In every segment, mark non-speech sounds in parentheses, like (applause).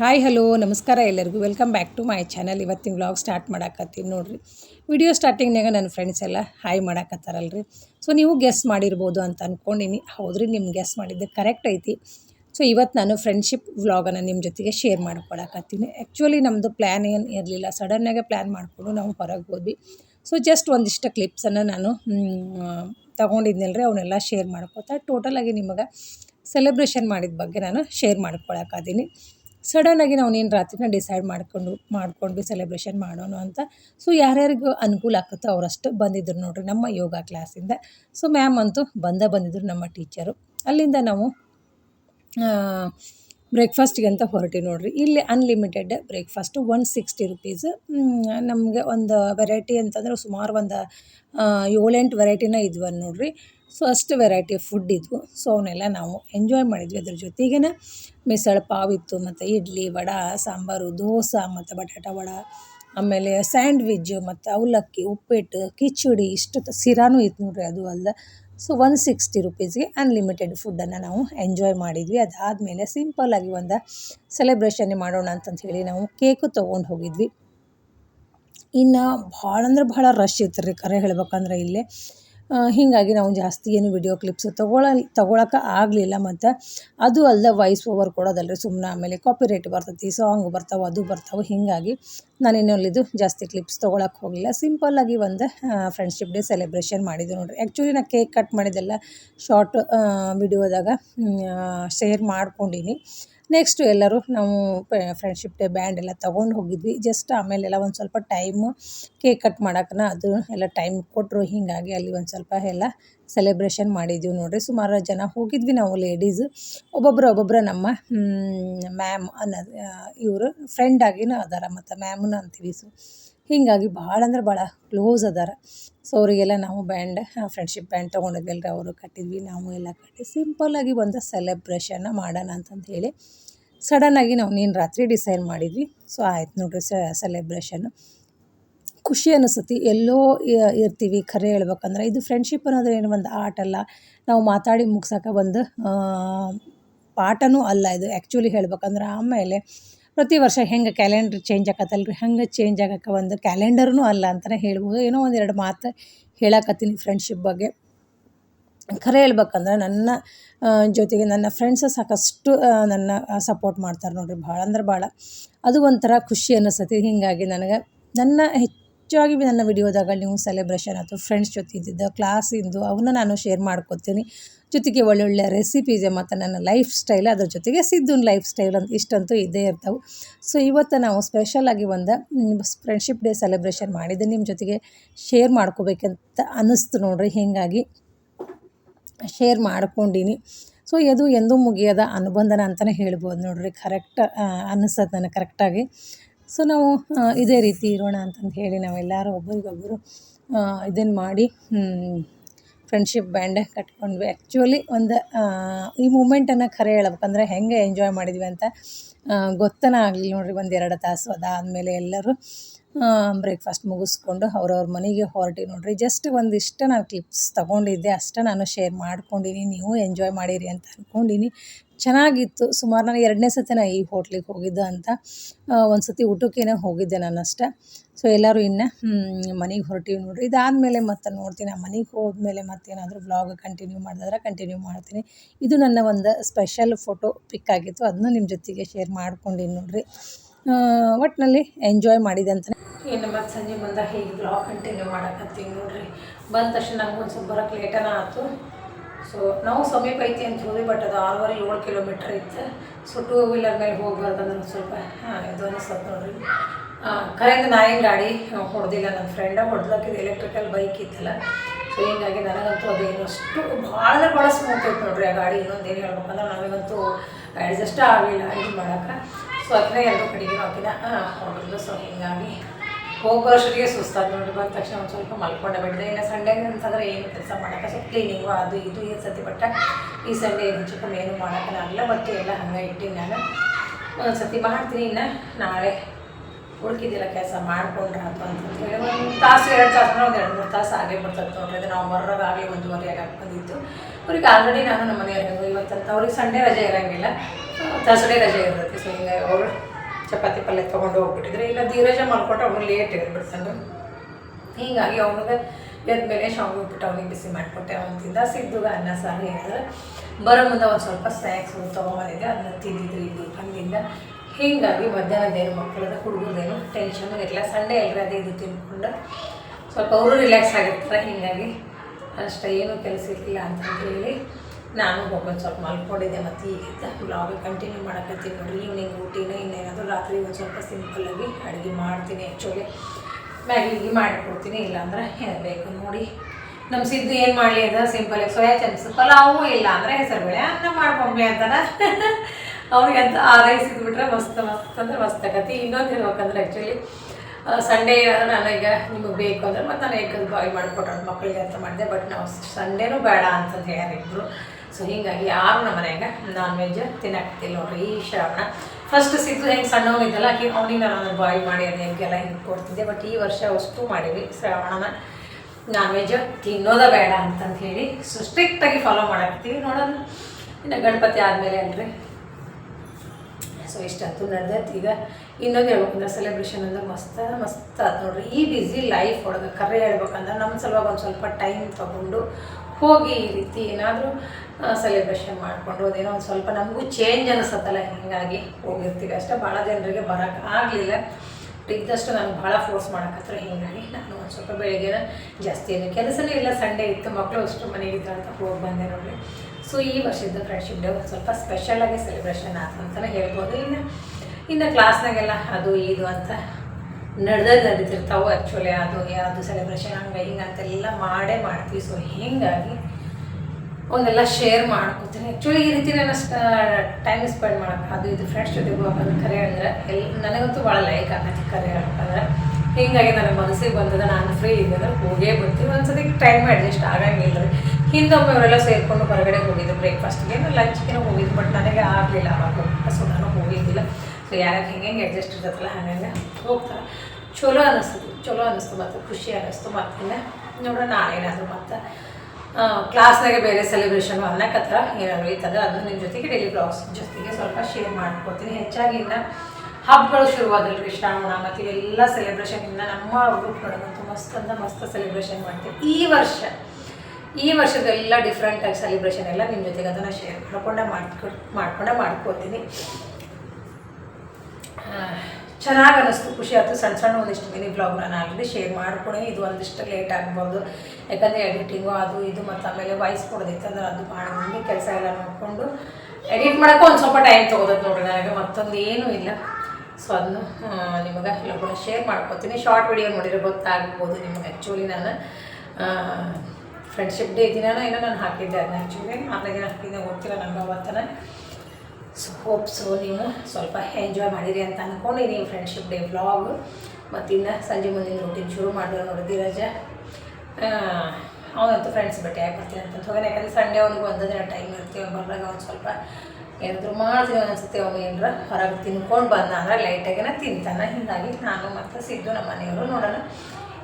Hi hello, ನಮಸ್ಕಾರ ಎಲ್ಲರಿಗೂ. Welcome back to my channel ಇವತ್ತಿನ ವ್ಲಾಗ್ ಸ್ಟಾರ್ಟ್ ಮಾಡಾಕತ್ತೀನಿ ನೋಡಿರಿ. ವಿಡಿಯೋ ಸ್ಟಾರ್ಟಿಂಗ್ನಾಗ ನನ್ನ ಫ್ರೆಂಡ್ಸ್ ಎಲ್ಲ ಹಾಯ್ ಮಾಡಾಕತ್ತಾರಲ್ರಿ. ಸೊ ನೀವು ಗೆಸ್ ಮಾಡಿರ್ಬೋದು ಅಂತ ಅಂದ್ಕೊಂಡಿನಿ ಹೌದ್ರಿ ನಿಮ್ಮ ಗೆಸ್ ಮಾಡಿದ್ದು ಕರೆಕ್ಟ್ ಐತಿ. ಸೊ ಇವತ್ತು ನಾನು ಫ್ರೆಂಡ್ಶಿಪ್ ವ್ಲಾಗನ್ನು ನಿಮ್ಮ ಜೊತೆಗೆ ಶೇರ್ ಮಾಡ್ಕೊಳಕತ್ತೀನಿ. ಆ್ಯಕ್ಚುಲಿ ನಮ್ಮದು ಪ್ಲ್ಯಾನ್ ಏನು ಇರಲಿಲ್ಲ. ಸಡನ್ನಾಗೆ ಪ್ಲ್ಯಾನ್ ಮಾಡಿಕೊಂಡು ನಾವು ಹೊರಗೆ ಹೋದ್ವಿ. ಸೊ ಜಸ್ಟ್ ಒಂದಿಷ್ಟು ಕ್ಲಿಪ್ಸನ್ನು ನಾನು ತೊಗೊಂಡಿದ್ನಲ್ರಿ. ಅವನ್ನೆಲ್ಲ ಶೇರ್ ಮಾಡ್ಕೊತಾ ಟೋಟಲಾಗಿ ನಿಮಗೆ ಸೆಲೆಬ್ರೇಷನ್ ಮಾಡಿದ ಬಗ್ಗೆ ನಾನು ಶೇರ್ ಮಾಡ್ಕೊಳಕ್ಕಾದೀನಿ ಸಡನ್ನಾಗಿ ನಾವು ನೀನು ರಾತ್ರಿನ ಡಿಸೈಡ್ ಮಾಡ್ಕೊಂಡು ಮಾಡ್ಕೊಂಡ್ವಿ ಸೆಲೆಬ್ರೇಷನ್ ಮಾಡೋಣ ಅಂತ. ಸೊ ಯಾರ್ಯಾರಿಗೂ ಅನುಕೂಲ ಆಗುತ್ತೋ ಅವರಷ್ಟು ಬಂದಿದ್ರು ನೋಡ್ರಿ ನಮ್ಮ ಯೋಗ ಕ್ಲಾಸಿಂದ ಸೊ ಮ್ಯಾಮ್ ಅಂತೂ ಬಂದ ಬಂದಿದ್ದರು ನಮ್ಮ ಟೀಚರು ಅಲ್ಲಿಂದ ನಾವು ಬ್ರೇಕ್ಫಾಸ್ಟಿಗೆ ಅಂತ ಹೊರಟಿ ನೋಡ್ರಿ. ಇಲ್ಲಿ unlimited breakfast one sixty rupees ನಮಗೆ ಒಂದು ವೆರೈಟಿ ಅಂತಂದ್ರೆ ಸುಮಾರು ಒಂದು ಏಳೆಂಟು ವೆರೈಟಿನ ಇದ್ವಲ್ಲ ನೋಡ್ರಿ. ಸೊ ಅಷ್ಟು ವೆರೈಟಿ ಫುಡ್ ಇದ್ವು ಸೊ ಅವನ್ನೆಲ್ಲ ನಾವು ಎಂಜಾಯ್ ಮಾಡಿದ್ವಿ ಅದ್ರ ಜೊತೆಗೇನೆ ಮಿಸಳ ಪಾವ್ ಇತ್ತು, ಮತ್ತು ಇಡ್ಲಿ ವಡೆ, ಸಾಂಬಾರು, ದೋಸೆ, ಮತ್ತು ಬಟಾಟ ವಡೆ, ಆಮೇಲೆ ಸ್ಯಾಂಡ್ವಿಚ್ ಮತ್ತು ಅವಲಕ್ಕಿ, ಉಪ್ಪಿಟ್ಟು, ಕಿಚಡಿ ಇಷ್ಟು ಸಿರಾನೂ ಇತ್ತು ನೋಡ್ರಿ ಅದು ಅಲ್ಲ. ಸೊ ಒನ್ ಸಿಕ್ಸ್ಟಿ ರುಪೀಸ್ಗೆ ಅನ್ಲಿಮಿಟೆಡ್ ಫುಡ್ಡನ್ನು ನಾವು ಎಂಜಾಯ್ ಮಾಡಿದ್ವಿ. ಅದಾದಮೇಲೆ ಸಿಂಪಲ್ಲಾಗಿ ಒಂದು ಸೆಲೆಬ್ರೇಷನ್ ಮಾಡೋಣ ಅಂತಂತ ಹೇಳಿ ನಾವು ಕೇಕು ತೊಗೊಂಡು ಹೋಗಿದ್ವಿ. ಇನ್ನು ಭಾಳ ಅಂದ್ರೆ ಭಾಳ ರಶ್ ಇತ್ತು ರೀ ಕರೆ ಹೇಳ್ಬೇಕಂದ್ರೆ ಇಲ್ಲಿ. ಹೀಗಾಗಿ ನಾವು ಜಾಸ್ತಿ ಏನು ವಿಡಿಯೋ ಕ್ಲಿಪ್ಸ್ ತೊಗೊಳಲ್ ತೊಗೊಳಕ್ಕೆ ಆಗಲಿಲ್ಲ ಮತ್ತು ಅದು ಅಲ್ಲದೆ ವಾಯ್ಸ್ ಓವರ್ ಕೊಡೋದಲ್ರಿ. ಸುಮ್ಮನೆ ಆಮೇಲೆ ಕಾಪಿ ರೇಟ್ ಬರ್ತೈತಿ ಸಾಂಗ್ ಬರ್ತಾವೆ, ಅದು ಬರ್ತಾವೆ, ಹೀಗಾಗಿ ನಾನು ಅಲ್ಲಿದು ಜಾಸ್ತಿ ಕ್ಲಿಪ್ಸ್ ತೊಗೊಳಕ್ಕೆ ಹೋಗಿಲ್ಲ ಸಿಂಪಲ್ಲಾಗಿ ಒಂದು ಫ್ರೆಂಡ್ಶಿಪ್ ಡೇ ಸೆಲೆಬ್ರೇಷನ್ ಮಾಡಿದ್ವಿ ನೋಡಿರಿ. ಆ್ಯಕ್ಚುಲಿ ನಾನು ಕೇಕ್ ಕಟ್ ಮಾಡಿದ್ದೆಲ್ಲ ಶಾರ್ಟ್ ವಿಡಿಯೋದಾಗ ಶೇರ್ ಮಾಡ್ಕೊಂಡೀನಿ. ನೆಕ್ಸ್ಟು ಎಲ್ಲರೂ ನಾವು ಫ್ರೆಂಡ್ಶಿಪ್ ಡೇ ಬ್ಯಾಂಡ್ ಎಲ್ಲ ತೊಗೊಂಡು ಹೋಗಿದ್ವಿ. ಜಸ್ಟ್ ಆಮೇಲೆಲ್ಲ ಒಂದು ಸ್ವಲ್ಪ ಟೈಮು ಕೇಕ್ ಕಟ್ ಮಾಡೋಕ್ಕನ ಅದು ಎಲ್ಲ ಟೈಮ್ ಕೊಟ್ಟರು ಹೀಗಾಗಿ ಅಲ್ಲಿ ಒಂದು ಸ್ವಲ್ಪ ಎಲ್ಲ ಸೆಲೆಬ್ರೇಷನ್ ಮಾಡಿದ್ವಿ ನೋಡಿರಿ. ಸುಮಾರು ಜನ ಹೋಗಿದ್ವಿ ನಾವು ಲೇಡೀಸು ಒಬ್ಬೊಬ್ಬರು ಒಬ್ಬೊಬ್ಬರು ನಮ್ಮ ಮ್ಯಾಮ್ ಅನ್ನೋದು ಇವರು ಫ್ರೆಂಡಾಗಿನೂ ಅದಾರ. ಮತ್ತು ಮ್ಯಾಮನ್ನು ಅಂತೀವಿ. ಸೊ ಹೀಗಾಗಿ ಭಾಳ ಅಂದ್ರೆ ಭಾಳ ಕ್ಲೋಸ್ ಅದಾರ. ಸೊ ಅವರಿಗೆಲ್ಲ ನಾವು ಬ್ಯಾಂಡ್ ಫ್ರೆಂಡ್ಶಿಪ್ ಬ್ಯಾಂಡ್ ತೊಗೊಂಡಿದ್ವಿ ಅಲ್ರಿ ಅವರು ಕಟ್ಟಿದ್ವಿ. ನಾವು ಎಲ್ಲ ಕಟ್ಟಿ ಸಿಂಪಲ್ಲಾಗಿ ಒಂದು ಸೆಲೆಬ್ರೇಷನ್ನ ಮಾಡೋಣ ಅಂತಂದು ಹೇಳಿ ಸಡನ್ನಾಗಿ ನಾವು ನೀನು ರಾತ್ರಿ ಡಿಸೈಡ್ ಮಾಡಿದ್ವಿ. ಸೊ ಆಯ್ತು ನೋಡ್ರಿ ಸೆಲೆಬ್ರೇಷನ್ನು ಖುಷಿ ಅನಿಸುತ್ತೆ ಎಲ್ಲೋ ಇರ್ತೀವಿ. ಖರೆ ಹೇಳ್ಬೇಕಂದ್ರೆ ಇದು ಫ್ರೆಂಡ್ಶಿಪ್ ಅನ್ನೋದು ಏನು ಒಂದು ಆರ್ಟ್ ಅಲ್ಲ. ನಾವು ಮಾತಾಡಿ ಮುಗ್ಸೋಕೆ ಒಂದು ಪಾಠನೂ ಅಲ್ಲ ಇದು. ಆ್ಯಕ್ಚುಲಿ ಹೇಳ್ಬೇಕಂದ್ರೆ ಆಮೇಲೆ ಪ್ರತಿ ವರ್ಷ ಹೆಂಗೆ ಕ್ಯಾಲೆಂಡರ್ ಚೇಂಜ್ ಆಕತ್ತಲ್ರಿ? ಹಂಗೆ ಚೇಂಜ್ ಆಗಕ್ಕೆ ಒಂದು ಕ್ಯಾಲೆಂಡರ್ನೂ ಅಲ್ಲ ಅಂತಲೇ ಹೇಳ್ಬೋದು. ಏನೋ ಒಂದೆರಡು ಮಾತು ಹೇಳಕತ್ತೀನಿ ಫ್ರೆಂಡ್ಶಿಪ್ ಬಗ್ಗೆ. ಖರೆ ಹೇಳ್ಬೇಕಂದ್ರೆ ನನ್ನ ಜೊತೆಗೆ ನನ್ನ ಫ್ರೆಂಡ್ಸ್ ಸಾಕಷ್ಟು ನನ್ನ ಸಪೋರ್ಟ್ ಮಾಡ್ತಾರೆ ನೋಡಿರಿ. ಭಾಳ ಅಂದ್ರೆ ಭಾಳ. ಅದು ಒಂಥರ ಖುಷಿ ಅನ್ನಿಸ್ತತಿ ಹೀಗಾಗಿ ನನಗೆ ನನ್ನ ಹೆಚ್ಚಾಗಿ ನನ್ನ ವಿಡಿಯೋದಾಗ ನೀವು ಸೆಲೆಬ್ರೇಷನ್ ಅಥವಾ ಫ್ರೆಂಡ್ಸ್ ಜೊತೆ ಇದ್ದಿದ್ದ ಕ್ಲಾಸಿಂದು ಅವನ್ನ ನಾನು ಶೇರ್ ಮಾಡ್ಕೊತೀನಿ. ಜೊತೆಗೆ ಒಳ್ಳೊಳ್ಳೆ ರೆಸಿಪೀಸ್ ಮತ್ತು ನನ್ನ ಲೈಫ್ ಸ್ಟೈಲ್ ಅದ್ರ ಜೊತೆಗೆ ಸಿದ್ದುನ್ ಲೈಫ್ ಸ್ಟೈಲ್ ಅಂತ ಇಷ್ಟಂತೂ ಇದ್ದೇ ಇರ್ತವೆ. ಸೊ ಇವತ್ತು ನಾವು ಸ್ಪೆಷಲಾಗಿ ಒಂದು ಫ್ರೆಂಡ್ಶಿಪ್ ಡೇ ಸೆಲೆಬ್ರೇಷನ್ ಮಾಡಿದ್ದೆ ನಿಮ್ಮ ಜೊತೆಗೆ ಶೇರ್ ಮಾಡ್ಕೋಬೇಕಂತ ಅನ್ನಿಸ್ತು ನೋಡ್ರಿ. ಹೀಗಾಗಿ ಶೇರ್ ಮಾಡ್ಕೊಂಡೀನಿ. ಸೊ ಇದು ಎಂದೂ ಮುಗಿಯದ ಅನುಬಂಧನ ಅಂತಲೇ ಹೇಳ್ಬೋದು ನೋಡ್ರಿ. ಕರೆಕ್ಟ್ ಅನ್ನಿಸ್ತದೆ ನನಗೆ ಕರೆಕ್ಟಾಗಿ ಸೊ ನಾವು ಇದೇ ರೀತಿ ಇರೋಣ ಅಂತಂದು ಹೇಳಿ ನಾವೆಲ್ಲರೂ ಒಬ್ಬರಿಗೊಬ್ಬರು ಇದನ್ನು ಮಾಡಿ ಫ್ರೆಂಡ್ಶಿಪ್ ಬ್ಯಾಂಡ್ ಕಟ್ಕೊಂಡ್ವಿ. ಆ್ಯಕ್ಚುಲಿ ಒಂದು ಈ ಮೂಮೆಂಟನ್ನು ಖರೆ ಹೇಳ್ಬೇಕಂದ್ರೆ ಹೆಂಗೆ ಎಂಜಾಯ್ ಮಾಡಿದ್ವಿ ಅಂತ ಗೊತ್ತನ ಆಗಲಿಲ್ಲ ನೋಡಿರಿ ಒಂದು ಎರಡು ತಾಸು ಅದಾದಮೇಲೆ ಎಲ್ಲರೂ ಬ್ರೇಕ್ಫಾಸ್ಟ್ ಮುಗಿಸ್ಕೊಂಡು ಅವ್ರವ್ರ ಮನೆಗೆ ಹೊರಟಿ ನೋಡಿರಿ. ಜಸ್ಟ್ ಒಂದಿಷ್ಟು ನಾನು ಕ್ಲಿಪ್ಸ್ ತೊಗೊಂಡಿದ್ದೆ, ಅಷ್ಟೇ ನಾನು ಶೇರ್ ಮಾಡ್ಕೊಂಡಿನಿ. ನೀವು ಎಂಜಾಯ್ ಮಾಡಿರಿ ಅಂತ ಅಂದ್ಕೊಂಡಿನಿ ಚೆನ್ನಾಗಿತ್ತು. ಸುಮಾರು ನಾನು ಎರಡನೇ ಸತಿ ನಾ ಈ ಹೋಟ್ಲಿಗೆ ಹೋಗಿದ್ದು ಅಂತ ಒಂದು ಸತಿ ಊಟಕ್ಕೇನೆ ಹೋಗಿದ್ದೆ ನಾನು ಅಷ್ಟೇ. ಸೊ ಎಲ್ಲರೂ ಇನ್ನು ಮನೆಗೆ ಹೊರಟಿವಿ ನೋಡಿರಿ. ಇದಾದಮೇಲೆ ಮತ್ತೆ ನೋಡ್ತೀನಿ, ಆ ಮನೆಗೆ ಹೋದ್ಮೇಲೆ ಮತ್ತೇನಾದರೂ ಬ್ಲಾಗ್ ಕಂಟಿನ್ಯೂ ಮಾಡಿದ್ರೆ ಕಂಟಿನ್ಯೂ ಮಾಡ್ತೀನಿ. ಇದು ನನ್ನ ಒಂದು ಸ್ಪೆಷಲ್ ಫೋಟೋ ಪಿಕ್ ಆಗಿತ್ತು. ಅದನ್ನು ನಿಮ್ಮ ಜೊತೆಗೆ ಶೇರ್ ಮಾಡ್ಕೊಂಡಿನಿ ನೋಡಿರಿ. ಒಟ್ಟಿನಲ್ಲಿ ಎಂಜಾಯ್ ಮಾಡಿದೆ ಅಂತ ಏನು ಮತ್ತು ಸಂಜೆ ಬಂದಾಗ ಹೀಗೆ ಬ್ಲಾಗ್ ಕಂಟಿನ್ಯೂ ಮಾಡಕತ್ತೀನಿ ನೋಡಿರಿ. ಬಂದ ತಕ್ಷಣ ನಂಗೆ ಒಂದು ಸ್ವಲ್ಪ ಬರೋಕ್ಕೆ ಲೇಟನ ಆಯ್ತು ಸೊ ನಾವು ಸಮೀಪ ಐತಿ ಅಂತ ಹೋದ್ವಿ ಬಟ್ ಅದು ಆರೂವರೆ ಏಳು ಕಿಲೋಮೀಟ್ರ್ ಇತ್ತು ಸೊ ಟೂ ವೀಲರ್ ಮೇಲೆ ಹೋಗ್ಬಾರ್ದಂದ್ರೆ ಸ್ವಲ್ಪ, ಹಾಂ, ಇದು ಅನಿಸ್ತದೆ ನೋಡ್ರಿ. ಕರೆಂಟ್ ನಾಯಿನ ಗಾಡಿ ಹೊಡೆದಿಲ್ಲ ನನ್ನ ಫ್ರೆಂಡ ಹೊಡೆದಕ್ಕಿದ್ದು ಎಲೆಕ್ಟ್ರಿಕಲ್ ಬೈಕ್ ಇತ್ತಲ್ಲ. ಸೊ ಹೀಗಾಗಿ ನನಗಂತೂ ಅದೇನು ಅಷ್ಟು ಭಾಳ ಭಾಳ ಸ್ಮೂತ್ ಐತೆ ನೋಡ್ರಿ ಆ ಗಾಡಿ. ಇನ್ನೊಂದು ಏನು ಹೇಳ್ಬೇಕಂದ್ರೆ ನನಗಂತೂ ಅಡ್ಜಸ್ಟ್ ಆಗಲಿಲ್ಲ ಇದು ಮಾಡೋಕೆ ಸೊ ಅದನ್ನ ಎರಡು ಕಡೆಗೆ ಹಾಂ ಹೊಡೆದ್ರು ಸೊ ಹೀಗಾಗಿ ಹೋಗೋಷ್ಟರಿಗೆ ಸುಸ್ತಾದ ನೋಡಿ ಬಂದ ತಕ್ಷಣ ಒಂದು ಸ್ವಲ್ಪ ಮಲ್ಕೊಂಡೆ ಬಿಟ್ಟಿದೆ ಇನ್ನು ಸಂಡೇ ಅಂತಂದ್ರೆ ಏನು ಕೆಲಸ ಮಾಡೋಕ್ಕೆ ಸ್ವಲ್ಪ ಕ್ಲೀನಿಂಗು ಅದು ಇದು ಏನು ಸತಿ ಬಟ್ ಈ ಸಂಡೇ ಹೆಚ್ಚು ಕಮ್ಮಿ ಏನು ಮಾಡೋಕ್ಕಾಗಲ್ಲ ಬಟ್ಟೆ ಎಲ್ಲ ಹಂಗೆ ಇಟ್ಟಿನಿ ನಾನು. ಒಂದು ಸತಿ ಮಾಡ್ತೀನಿ ಇನ್ನು. ನಾಳೆ ಹುಡುಕಿದ್ದಿಲ್ಲ ಕೆಲಸ, ಮಾಡ್ಕೊಂಡ್ರೆ ಅಂತ ಹೇಳಿ ಒಂದು ತಾಸು, ಎರಡು ತಾಸು ಒಂದು ಎರಡು ಮೂರು ತಾಸು ಆಗೇ ಬರ್ತದೆ ನೋಡ್ರಿ. ಅದು ನಾವು ಬರೋದಾಗಲಿ ಒಂದೂವರೆ ಆಗಿ ಬಂದಿತ್ತು ಅವ್ರಿಗೆ ಆಲ್ರೆಡಿ ನಾನು ನಮ್ಮ ಮನೆಯವ್ರಿಗೆ ಇವತ್ತಂತ ಅವ್ರಿಗೆ ಸಂಡೇ ರಜೆ ಇರೋಂಗಿಲ್ಲ. ತರ್ಸ್ಡೇ ರಜೆ ಇರ್ತೈತಿ. ಸೊ ಹಿಂಗೆ ಅವರು ಚಪಾತಿ ಪಲ್ಯ ತೊಗೊಂಡು ಹೋಗ್ಬಿಟ್ಟಿದ್ರೆ. ಇಲ್ಲ, ಧೀರಜ ಮಾಡ್ಕೊಂಡ್ರೆ ಅವನು ಲೇಟ್ ಹೇಳ್ಬಿಡ್ತಾನೆ ಹೀಗಾಗಿ ಅವನಿಗೆ ಎದ್ಮೇಲೆ ಶಾವಿಗೆ ಉಪ್ಪಿಟ್ಟು ಅವನಿಗೆ ಬಿಸಿ ಮಾಡಿಕೊಟ್ಟೆ. ಅವನು ತಿಂದ ಸಿದ್ದುಗ ಅನ್ನ, ಸಾರು ಹೇಳಿದ್ರೆ. ಬರೋ ಮುಂದೆ ಒಂದು ಸ್ವಲ್ಪ ಸ್ನ್ಯಾಕ್ಸ್ ತೊಗೊಂಬಂದಿದ್ದೆ. ಅದನ್ನ ತಿಂದಿದ್ರು ಇಲ್ಲಿ ಬಂದಿಂದ. ಹೀಗಾಗಿ ಮಧ್ಯಾಹ್ನದೇನು ಮಕ್ಕಳದ ಹುಡುಗರದೇನು ಟೆನ್ಷನ್ ಇರಲಿಲ್ಲ. ಸಂಡೇ ಎಲ್ಲರೂ ಅದೇ ಇದು ತಿಂದ್ಕೊಂಡು ಸ್ವಲ್ಪ ಅವರು ರಿಲ್ಯಾಕ್ಸ್ ಆಗಿರ್ತಾರೆ. ಹೀಗಾಗಿ ಅಷ್ಟೇ, ಏನೂ ಕೆಲಸ ಇರಲಿಲ್ಲ ಅಂತ ಹೇಳಿ. ನಾನು ಹೋಗೋದು ಸ್ವಲ್ಪ ಮಲ್ಕೊಂಡಿದ್ದೆ ಮತ್ತು ಈಗ ಬ್ಲಾಗ್ ಕಂಟಿನ್ಯೂ ಮಾಡಕತ್ತೀನಿ ನೋಡಿರಿ. ಈವ್ನಿಂಗ್ ಊಟಿನ ಇನ್ನೇನಾದರೂ ರಾತ್ರಿ ಒಂದು ಸ್ವಲ್ಪ ಸಿಂಪಲ್ಲಾಗಿ ಅಡುಗೆ ಮಾಡ್ತೀನಿ ಆ್ಯಕ್ಚುಲಿ ಮ್ಯಾಗಿ ಮಾಡಿಕೊಡ್ತೀನಿ, ಇಲ್ಲಾಂದ್ರೆ ಹೇಳಬೇಕು ಬೇಕು ನೋಡಿ. ನಮ್ಮ ಸಿದ್ದು ಏನು ಮಾಡಲಿ ಅಂತ ಸಿಂಪಲ್ ಸೋಯಾ ಚಂಪ್ಸ್ ಪಲಾವು ಇಲ್ಲ ಅಂದರೆ ಹೆಸರುಬೇಳೆ ಅನ್ನ ಮಾಡ್ಕೊಂಬ್ಲಿ ಅಂತಾನೆ. (laughs) ಅವ್ರಿಗೆ ಅಂತ ಆ ರೈಸ್ ಮಸ್ತ್ ಮಸ್ತ್ ಅಂದರೆ ಮಸ್ತ್ ಆಗತ್ತೆ. ಇನ್ನೊಂದು ಹೇಳ್ಬೇಕಂದ್ರೆ ಆ್ಯಕ್ಚುಲಿ ಸಂಡೇ ನಾನು ಈಗ ನಿಮಗೆ ಬೇಕು ಅಂದ್ರೆ ಮತ್ತು ನಾನು ಏಕದ ಬಾಯ್ ಮಾಡಿಕೊಟ್ರೆ ಮಕ್ಕಳಿಗೆ ಅಂತ ಮಾಡಿದೆ. ಬಟ್ ನಾವು ಸಂಡೇನೂ ಬೇಡ ಅಂತಂದು ಇಬ್ಬರು ಸೊ ಹೀಗಾಗಿ ಯಾರು ನಮ್ಮ ಮನೆಯಾಗ ನಾನ್ ವೆಜ್ ತಿನ್ನಕ್ತಿಲ್ಲ ನೋಡ್ರಿ ಈ ಶ್ರಾವಣ. ಫಸ್ಟ್ ಸಿದ್ದು ಹೆಂಗೆ ಸಣ್ಣವನಿದ್ದಲ್ಲ ಆಕೆ ಅವನಿಗೆ ನಾನು ಬಾಯ್ ಮಾಡಿ ಅದು ಹೆಂಗೆಲ್ಲ ಹಿಂಗೆ ಕೊಡ್ತಿದ್ದೆ ಬಟ್ ಈ ವರ್ಷ ಅಷ್ಟು ಮಾಡೀವಿ ಶ್ರಾವಣನ. ನಾನ್ ವೆಜ್ ತಿನ್ನೋದ ಬೇಡ ಅಂತಂದು ಹೇಳಿ ಸೊ ಸ್ಟ್ರಿಕ್ಟಾಗಿ ಫಾಲೋ ಮಾಡಾಕತ್ತೀವಿ ನೋಡೋಣ. ಇನ್ನು ಗಣಪತಿ ಆದಮೇಲೆ ಅಲ್ರಿ. ಸೊ ಇಷ್ಟಂತೂ ನಡೆದೈತೆ ಈಗ ಇನ್ನೊಂದು ಹೇಳ್ಬೇಕಂದ್ರೆ ಸೆಲೆಬ್ರೇಷನ್ ಅಂದ್ರೆ ಮಸ್ತ, ಮಸ್ತ್ ಆಯ್ತು ನೋಡ್ರಿ. ಈ ಬ್ಯುಸಿ ಲೈಫ್ ಒಳಗೆ ಕರೆ ಹೇಳ್ಬೇಕಂದ್ರೆ ನಮ್ಮ ಸಲುವಾಗಿ ಒಂದು ಸ್ವಲ್ಪ ಟೈಮ್ ತೊಗೊಂಡು ಹೋಗಿ ಈ ರೀತಿ ಏನಾದರೂ ಸೆಲೆಬ್ರೇಷನ್ ಮಾಡಿಕೊಂಡು ಅದೇನೋ ಒಂದು ಸ್ವಲ್ಪ ನಮಗೂ ಚೇಂಜ್ ಅನಿಸತ್ತಲ್ಲ, ಹೀಗಾಗಿ ಹೋಗಿರ್ತೀವಿ. ಅಷ್ಟೇ ಭಾಳ ಜನರಿಗೆ ಬರೋಕ್ಕೆ ಆಗಲಿಲ್ಲ. ಇದ್ದಷ್ಟು ನಾನು ಭಾಳ ಫೋರ್ಸ್ ಮಾಡೋಕ್ಕತ್ರ ಹೀಗಾಗಿ ನಾನು ಒಂದು ಸ್ವಲ್ಪ ಬೆಳಿಗ್ಗೆ ಜಾಸ್ತಿ ಏನು ಕೆಲಸನೇ ಇಲ್ಲ. ಸಂಡೇ ಇತ್ತು ಮಕ್ಕಳು ಅಷ್ಟು ಮನೆಗಿದ್ದ ಅಂತ ಹೋಗಿ ಬಂದೆ ನೋಡಿ. ಸೊ ಈ ವರ್ಷದ ಫ್ರೆಂಡ್ಶಿಪ್ ಡೇ ಒಂದು ಸ್ವಲ್ಪ ಸ್ಪೆಷಲಾಗಿ ಸೆಲೆಬ್ರೇಷನ್ ಆಯ್ತು ಅಂತಲೇ ಹೇಳ್ಬೋದು. ಇನ್ನು ಇನ್ನು ಕ್ಲಾಸ್ನಾಗೆಲ್ಲ ಅದು ಇದು ಅಂತ ನಡೆದೇ ನಡೀತಿರ್ತಾವೆ ಆ್ಯಕ್ಚುಲಿ ಅದು ಯಾವುದು ಸೆಲೆಬ್ರೇಷನ್ ಹಂಗೆ ಹಿಂಗೆ ಅಂತೆಲ್ಲ ಮಾಡೇ ಮಾಡ್ತೀವಿ. ಸೊ ಹೀಗಾಗಿ ಒಂದೆಲ್ಲ ಶೇರ್ ಮಾಡ್ಕೊತೀನಿ. ಆ್ಯಕ್ಚುಲಿ ಈ ರೀತಿ ನಾನು ಅಷ್ಟು ಟೈಮ್ ಸ್ಪೆಂಡ್ ಮಾಡೋಕೆ, ಅದು ಇದು ಫ್ರೆಂಡ್ಸ್ ಜೊತೆ ಹೋಗೋದು ಕರೆ ಹೇಳಿದ್ರೆ ಎಲ್ಲ ನನಗಂತೂ ಭಾಳ ಲೈಕ್ ಆಗತ್ತೆ ಕರೆ ಹೇಳ್ಬೇಕಂದ್ರೆ ಹೀಗಾಗಿ ನನಗೆ ಮನಸ್ಸಿಗೆ ಬಂದದ ನಾನು ಫ್ರೀ ಇದ್ದರೆ ಹೋಗೇ ಬರ್ತೀವಿ ಒಂದ್ಸತಿ ಟೈಮ್ ಅಡ್ಜಸ್ಟ್ ಆಗಂಗಿಲ್ಲ ರೀ ಹಿಂದೊಮ್ಮೆ ಅವರೆಲ್ಲ ಸೇರಿಕೊಂಡು ಹೊರಗಡೆ ಹೋಗಿದ್ದು ಬ್ರೇಕ್ಫಾಸ್ಟ್ಗೆ ಲಂಚ್ಗೆ ಹೋಗಿದ್ದು ಬಟ್ ನನಗೆ ಆಗಲಿಲ್ಲ ಹೋಗಕ್ಕೆ ಸೊ ನಾನು ಹೋಗಿದ್ದಿಲ್ಲ. ಸೊ ಯಾರ್ಯಾರು ಹೆಂಗೆ ಹೆಂಗೆ ಅಡ್ಜಸ್ಟ್ ಇರ್ತಲ್ಲ ಹಂಗಂಗೆ ಹೋಗ್ತಾರೆ. ಚಲೋ ಅನ್ನಿಸ್ತದೆ ಚಲೋ ಅನ್ನಿಸ್ತು ಮತ್ತು, ಖುಷಿ ಅನ್ನಿಸ್ತು ಮತ್ತು ನೋಡೋಣ ನಾನೇನಾದರೂ ಮತ್ತು. ಕ್ಲಾಸ್ನಾಗೆ ಬೇರೆ ಸೆಲೆಬ್ರೇಷನ್ ಅನ್ನಕತ್ತರ, ಏನಾದರೂ ಇತ್ತಂದ್ರೆ ಅದು ನಿಮ್ಮ ಜೊತೆಗೆ ಡೈಲಿ ಬ್ಲಾಗ್ಸ್ ಜೊತೆಗೆ ಸ್ವಲ್ಪ ಶೇರ್ ಮಾಡ್ಕೊತೀನಿ. ಹೆಚ್ಚಾಗಿ ಇನ್ನು ಹಬ್ಬಗಳು ಶುರುವಾದಲ್ರಿ ಶ್ರಾವಣ, ಮತ್ತು ಎಲ್ಲ ಸೆಲೆಬ್ರೇಷನ್ ಇನ್ನು ನಮ್ಮ ಗ್ರೂಪ್ ಒಳಗಂತೂ ಮಸ್ತ್ ಅಂತ ಮಸ್ತ್ ಸೆಲೆಬ್ರೇಷನ್ ಮಾಡ್ತೀವಿ. ಈ ವರ್ಷ, ಈ ವರ್ಷದೆಲ್ಲ ಡಿಫ್ರೆಂಟಾಗಿ ಸೆಲೆಬ್ರೇಷನ್ ಎಲ್ಲ ನಿಮ್ಮ ಜೊತೆಗೆ ಅದನ್ನು ಶೇರ್ ಮಾಡ್ಕೊಂಡೆ ಮಾಡ್ಕೊ, ಮಾಡ್ಕೊಂಡೆ ಮಾಡ್ಕೋತೀನಿ. ಚೆನ್ನಾಗಿ ಅನ್ನಿಸ್ತು ಖುಷಿ ಆಯ್ತು. ಸಣ್ಣ ಸಣ್ಣ ಒಂದಿಷ್ಟು ಮಿನಿ ಬ್ಲಾಗ್ ನಾನು ಆಲ್ರೆಡಿ ಶೇರ್ ಮಾಡ್ಕೊಂಡು ಇದು ಒಂದಿಷ್ಟು ಲೇಟ್ ಆಗ್ಬೋದು. ಯಾಕಂದರೆ ಎಡಿಟಿಂಗು ಅದು ಇದು ಮತ್ತು ಆಮೇಲೆ ವಾಯ್ಸ್ ಕೊಡೋದಿತ್ತು ಅಂದ್ರೆ ಅದು ಮಾಡಿ ಕೆಲಸ ಎಲ್ಲ ನೋಡಿಕೊಂಡು ಎಡಿಟ್ ಮಾಡೋಕ್ಕೂ ಒಂದು ಸ್ವಲ್ಪ ಟೈಮ್ ತೊಗೋದತ್ತು ನೋಡ್ರಿ ನನಗೆ, ಮತ್ತೊಂದು ಏನೂ ಇಲ್ಲ. ಸೊ ಅದನ್ನು ನಿಮಗೆ ಎಲ್ಲ ಶೇರ್ ಮಾಡ್ಕೊತೀನಿ. ಶಾರ್ಟ್ ವಿಡಿಯೋ ನೋಡಿದ್ರೆ ಗೊತ್ತಾಗ್ಬೋದು ನಿಮಗೆ ಆ್ಯಕ್ಚುಲಿ ನಾನು. ಫ್ರೆಂಡ್ಶಿಪ್ ಡೇ ದಿನ ಏನೋ ನಾನು ಹಾಕಿದ್ದೆ ಅದನ್ನ ಆ್ಯಕ್ಚುಲಿ ಆಮೇಲೆ ದಿನ ಹಾಕಿದ್ದೆ, ಗೊತ್ತಿಲ್ಲ ನನಗೆ ಅವತ್ತನ. ಸೊ ಹೋಪ್ ಸೊ ನೀವು ಸ್ವಲ್ಪ ಎಂಜಾಯ್ ಮಾಡಿರಿ ಅಂತ ಅಂದ್ಕೊಂಡಿದ್ದೀನಿ ಫ್ರೆಂಡ್ಶಿಪ್ ಡೇ ವ್ಲಾಗ್ ಮತ್ತು ಇನ್ನು ಸಂಜೆ ಮುಂದಿನ ರೂಟೀನ್ ಶುರು ಮಾಡಿದ್ರು ನೋಡಿದ್ವಿ ರಜಾ ಅವನಂತೂ ಫ್ರೆಂಡ್ಸ್ ಭೇಟಿ ಯಾಕೆ ಅಂತ ಹೋಗೋಣ ಯಾಕಂದರೆ ಸಂಡೇ ಅವ್ನಿಗೆ ಒಂದು ದಿನ ಟೈಮ್ ಇರ್ತೀವಿ ಬಂದಾಗ ಒಂದು ಸ್ವಲ್ಪ ಏನಾದರೂ ಮಾಡ್ತೀವಿ ಅನಿಸುತ್ತೆ. ಅವನು ಏನರ ಹೊರಗೆ ತಿನ್ಕೊಂಡು ಬಂದ ಅಂದ್ರೆ ಲೈಟಾಗಿನ ತಿಂತಾನೆ. ಹೀಗಾಗಿ ನಾನು ಮತ್ತು ಸಿದ್ದು ನಮ್ಮ ಮನೆಯವರು ನೋಡೋಣ.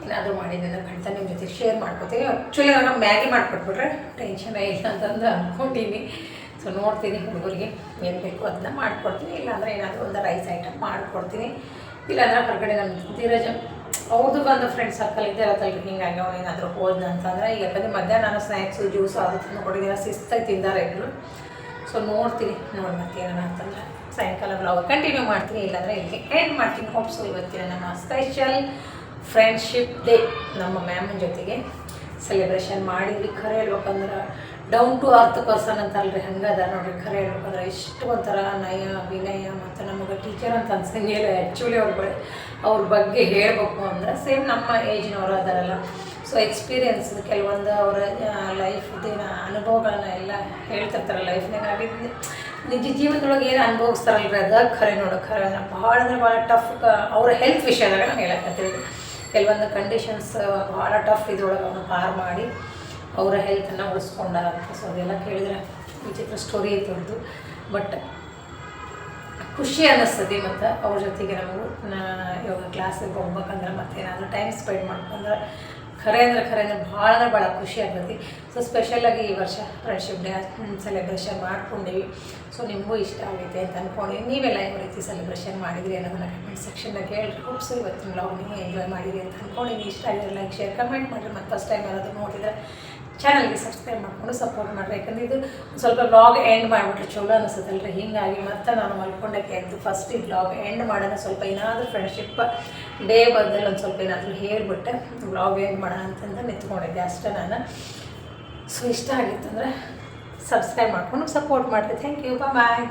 ಏನಾದರೂ ಮಾಡಿದ್ದೆ ಖಂಡಿತ ನಿಮ್ಮ ಜೊತೆ ಶೇರ್ ಮಾಡ್ಕೊತೀನಿ. ಆ್ಯಕ್ಚುಲಿ ನಾನು ಮ್ಯಾಗಿ ಮಾಡಿಕೊಟ್ಬಿಟ್ರೆ ಟೆನ್ಷನ್ ಇಲ್ಲ ಅಂತಂದು ಅಂದ್ಕೊಂಡಿನಿ ಸೊ ನೋಡ್ತೀನಿ ಹುಡುಗರಿಗೆ ಏನು ಬೇಕು ಅದನ್ನ ಮಾಡಿಕೊಡ್ತೀನಿ. ಇಲ್ಲಾಂದರೆ ಏನಾದರೂ ಒಂದು ರೈಸ್ ಐಟಮ್ ಮಾಡಿಕೊಡ್ತೀನಿ. ಇಲ್ಲಾಂದ್ರೆ ಹೊರಗಡೆ ನಮ್ಮ ಧೀರಜ ಅವ್ರದ್ದು ಬಂದು ಫ್ರೆಂಡ್ ಸರ್ಕಲ್ ಇದೆ ಅದರಲ್ಲಿ ಹಿಂಗಾಗಿ ಅವ್ನು ಏನಾದರೂ ಹೋದ್ನ ಅಂತಂದರೆ, ಈಗ ಯಾಕಂದರೆ ಮಧ್ಯಾಹ್ನ ನಾನು ಸ್ನ್ಯಾಕ್ಸು ಜ್ಯೂಸು ಅದು ತಿಂದು ಕೊಟ್ಟಿದ್ದೀನಿ ಶಿಸ್ತಾಗಿ ತಿಂದಾರೆ ಇದ್ರು ಸೊ ನೋಡ್ತೀನಿ ನೋಡಿ ಮತ್ತೆ ಏನಾರ ಅಂತಂದ್ರೆ. ಸಾಯಂಕಾಲ ಬ್ಲಾಗ್ ಕಂಟಿನ್ಯೂ ಮಾಡ್ತೀನಿ. ಇಲ್ಲಾಂದರೆ ಇಲ್ಲಿ ಎಂಡ್ ಮಾಡ್ತೀನಿ. ಹೋಪ್ಸು ಇವತ್ತಿನ ನಮ್ಮ ಸ್ಪೆಷಲ್ ಫ್ರೆಂಡ್ಶಿಪ್ ಡೇ ನಮ್ಮ ಮ್ಯಾಮನ ಜೊತೆಗೆ ಸೆಲೆಬ್ರೇಷನ್ ಮಾಡಿದ್ವಿ. ಖರೆ ಹೇಳ್ಬೇಕಂದ್ರೆ ಡೌನ್ ಟು ಅರ್ತ್ ಪರ್ಸನ್ ಅಂತಾರಲ್ರಿ ಹಂಗದ ನೋಡ್ರಿ, ಖರೆ ಹೇಳ್ಬೇಕಂದ್ರೆ ಇಷ್ಟು ಒಂಥರ ನಯ, ವಿನಯ ಮತ್ತು ನಮಗೆ ಟೀಚರ್ ಅಂತ ಅನ್ಸಂಗಿಲ್ಲ ಆ್ಯಕ್ಚುಲಿ ಅವ್ರ ಬಳಿ ಅವ್ರ ಬಗ್ಗೆ ಹೇಳಬೇಕು ಅಂದ್ರೆ ಸೇಮ್ ನಮ್ಮ ಏಜ್ನವರು ಅದಾರಲ್ಲ. ಸೊ ಎಕ್ಸ್ಪೀರಿಯನ್ಸ್ ಕೆಲವೊಂದು ಅವರ ಲೈಫ್ದಿನ ಅನುಭವಗಳನ್ನ ಎಲ್ಲ ಹೇಳ್ತಿರ್ತಾರೆ ಲೈಫ್ನಾಗ ಆಗಿದ್ದು ನಿಜ ಜೀವನದೊಳಗೆ ಏನು ಅನುಭವಿಸ್ತಾರಲ್ರಿ ಅದ? ಖರೆ ನೋಡು, ಖರೆ ಭಾಳ ಅಂದ್ರೆ ಭಾಳ ಟಫ್ ಅವ್ರ ಹೆಲ್ತ್ ವಿಷಯದಾಗ ನಾನು ಹೇಳಕತ್ತೀವಿ ಕೆಲವೊಂದು ಕಂಡೀಷನ್ಸ್ ಭಾಳ ಟಫ್ ಇದ್ರೊಳಗೆ ಅವನು ಪಾರ್ ಮಾಡಿ. ಅವರ ಹೆಲ್ತನ್ನು ಉಳಿಸ್ಕೊಂಡ ಅಂತ. ಸೊ ಅದೆಲ್ಲ ಕೇಳಿದ್ರೆ ವಿಚಿತ್ರ ಸ್ಟೋರಿ ಐತೆ ಅವ್ರದ್ದು ಬಟ್ ಖುಷಿ ಅನ್ನಿಸ್ತದೆ ಮತ್ತು ಅವ್ರ ಜೊತೆಗೆ ನಾವು ಇವಾಗ ಕ್ಲಾಸಿಗೆ ಹೋಗ್ಬೇಕಂದ್ರೆ ಮತ್ತೆ ಏನಾದರೂ ಟೈಮ್ ಸ್ಪೆಂಡ್ ಮಾಡ್ಕೊಂಡ್ರೆ ಖರೆ ಅಂದ್ರೆ ಖರೆ ಅಂದ್ರೆ ಭಾಳ ಅಂದ್ರೆ ಭಾಳ ಖುಷಿ ಆಗ್ತೈತಿ ಸೊ ಸ್ಪೆಷಲಾಗಿ ಈ ವರ್ಷ ಫ್ರೆಂಡ್ಶಿಪ್ ಡೇ ಸೆಲೆಬ್ರೇಷನ್ ಮಾಡ್ಕೊಂಡೀವಿ. ಸೊ ನಿಮಗೂ ಇಷ್ಟ ಆಗೈತೆ ಅಂತ ಅಂದ್ಕೊಂಡು ನೀವೆಲ್ಲ ಯಾವ ರೀತಿ ಸೆಲೆಬ್ರೇಷನ್ ಮಾಡಿದ್ರಿ ಅನ್ನೋದನ್ನ ಕಮೆಂಟ್ ಸೆಕ್ಷನ್ನಾಗ ಹೇಳಿ ಹೋಪ್ಸ್ ಇವತ್ತಿನ ಬ್ಲಾಗ್ ನೀವು ಎಂಜಾಯ್ ಮಾಡಿದ್ರಿ ಅಂತ ಅಂದ್ಕೊಂಡಿದ್ದೀನಿ ಇಷ್ಟ ಆಗಿದ್ರೆ ಲೈಕ್ ಶೇರ್ ಕಮೆಂಟ್ ಮಾಡಿರಿ. ಮತ್ತು ಫಸ್ಟ್ ಟೈಮ್ ಯಾರಾದರೂ ನೋಡಿದ್ರೆ ಚಾನಲ್ಗೆ ಸಬ್ಸ್ಕ್ರೈಬ್ ಮಾಡಿಕೊಂಡು ಸಪೋರ್ಟ್ ಮಾಡಿರಿ. ಯಾಕಂದ್ರೆ ಇದು ಸ್ವಲ್ಪ ಬ್ಲಾಗ್ ಎಂಡ್ ಮಾಡಿಬಿಟ್ರೆ ಚಲೋ ಅನಿಸುತ್ತಲ್ರಿ ಹೀಗಾಗಿ ಮತ್ತೆ ನಾನು ಮಲ್ಕೊಂಡಕ್ಕೆ ಎದ್ದು ಫಸ್ಟ್ ಈ ಬ್ಲಾಗ್ ಎಂಡ್ ಮಾಡೋಣ. ಸ್ವಲ್ಪ ಏನಾದರೂ ಫ್ರೆಂಡ್ಶಿಪ್ ಡೇ ಬದಲು ಒಂದು ಸ್ವಲ್ಪ ಏನಾದರೂ ಹೇಳಿಬಿಟ್ಟೆ ಬ್ಲಾಗ್ ಎಂಡ್ ಮಾಡೋಣ ಅಂತಂದು ನಿಂತ್ಕೊಂಡಿದ್ದೆ ಅಷ್ಟೇ ನಾನು. ಸೊ ಇಷ್ಟ ಆಗಿತ್ತು ಅಂದರೆ ಸಬ್ಸ್ಕ್ರೈಬ್ ಮಾಡ್ಕೊಂಡು ಸಪೋರ್ಟ್ ಮಾಡಿರಿ. Thank you bye